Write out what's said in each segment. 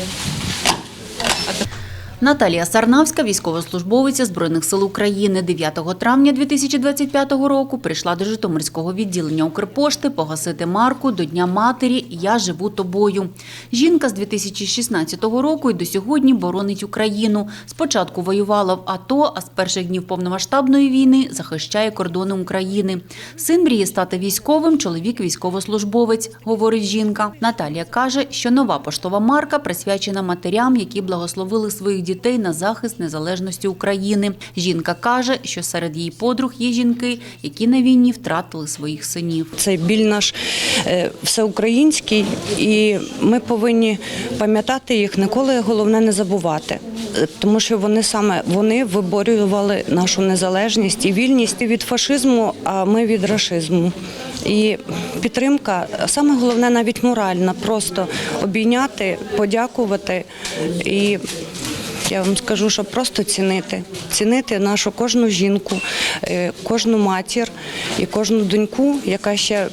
হবে Наталія Сарнавська, військовослужбовиця Збройних сил України, 9 травня 2025 року прийшла до Житомирського відділення Укрпошти погасити марку до Дня матері Я живу тобою. Жінка з 2016 року і до сьогодні боронить Україну. Спочатку воювала в АТО, а з перших днів повномасштабної війни захищає кордони України. Син мріє стати військовим, чоловік військовослужбовець, говорить жінка. Наталія каже, що нова поштова марка присвячена матерям, які благословили своїх дітей на захист незалежності України. Жінка каже, що серед її подруг є жінки, які на війні втратили своїх синів. Цей біль наш е, всеукраїнський, і ми повинні пам'ятати їх ніколи головне не забувати. Е, Тому що вони саме вони виборювали нашу незалежність і вільність від фашизму, а ми від рашизму. І підтримка, саме головне навіть моральна, просто обійняти, подякувати і. Я вам скажу, що просто цінити, цінити нашу кожну жінку, е, кожну матір і кожну доньку, яка ще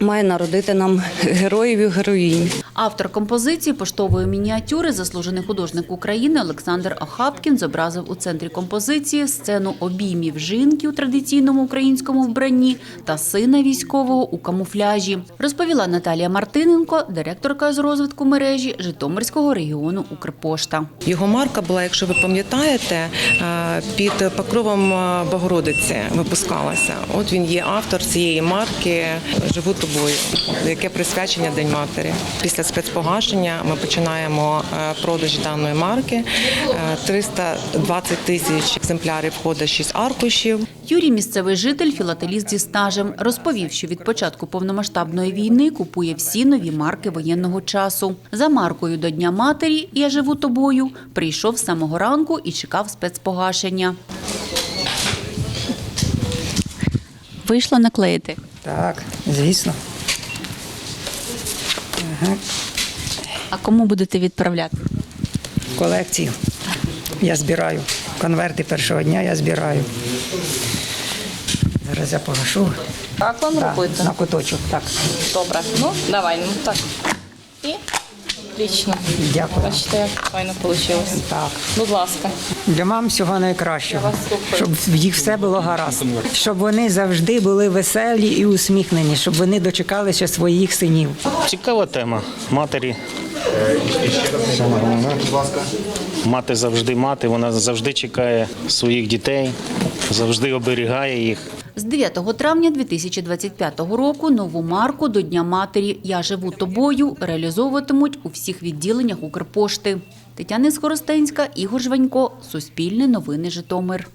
має народити нам героїв і героїнь. Автор композиції поштової мініатюри, заслужений художник України Олександр Охапкін зобразив у центрі композиції сцену обіймів жінки у традиційному українському вбранні та сина військового у камуфляжі. Розповіла Наталія Мартиненко, директорка з розвитку мережі Житомирського регіону Укрпошта. Його марка була, якщо ви пам'ятаєте, під покровом Богородиці випускалася. От він є автор цієї марки Живу тобою, яке присвячення День матері. Після спецпогашення ми починаємо е, продаж даної марки. Е, 320 тисяч екземплярів входить 6 аркушів. Юрій, місцевий житель, філателіст зі стажем, розповів, що від початку повномасштабної війни купує всі нові марки воєнного часу. За маркою до Дня матері Я живу тобою прийшов з самого ранку і чекав спецпогашення. Вийшло наклеїти. Так, звісно. А кому будете відправляти? Колекцію. Я збираю. Конверти першого дня я збираю. Зараз я погашу. Так вам да, робити? на куточок. Так. Добре. Ну, давай, ну так. І отлично. Дякую. Бачите, як файно вийшло. Так. Будь ласка. Для мам всього найкращого. Щоб в їх все було гаразд. Щоб вони завжди були веселі і усміхнені, щоб вони дочекалися своїх синів. Цікава тема матері. Мати завжди мати, вона завжди чекає своїх дітей, завжди оберігає їх. З 9 травня 2025 року нову марку до Дня матері Я живу тобою реалізовуватимуть у всіх відділеннях Укрпошти. Тетяна Скоростенська, Ігор Жванько, Суспільне новини Житомир.